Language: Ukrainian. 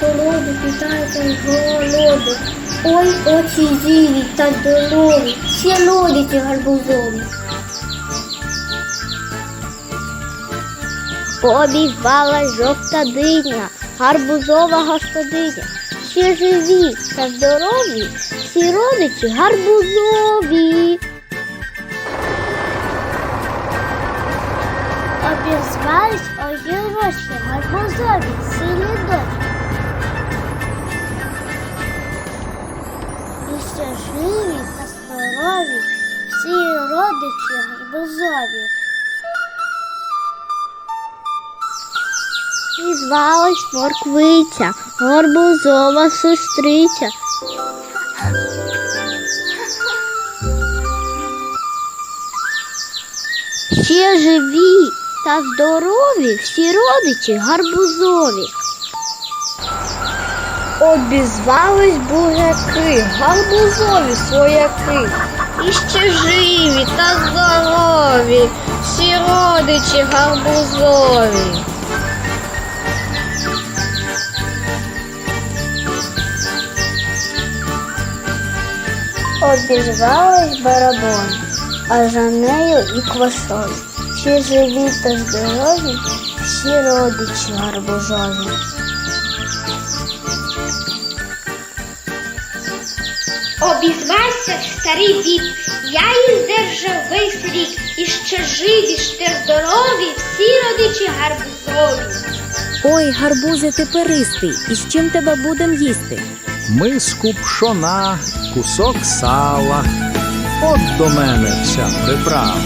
холоду, питається з голоду. Ой, очі зілі та здорові, всі родичі гарбузові. Пообізвала жовта диня, гарбузова господиня. Всі живі та здорові, всі родичі гарбузові. Огірочки гарбузові, силі дочки. І ще живі та здорові, всі родичі гарбузові. І звалась морквиця, гарбузова сестриця. Ще живі та здорові всі родичі гарбузові. Обізвались буряки, гарбузові свояки. І ще живі та здорові, всі родичі гарбузові. Обізвалась барабон, а за нею і квасоль. Всі живі та здорові, всі родичі гарбузові. Обізвався старий дід, я їх держав весь рік, і ще живі, ще здорові, всі родичі гарбузові. Ой, гарбузе ти перистий, і з чим тебе будем їсти? миску пшона, кусок сала. От до мене вся приправа.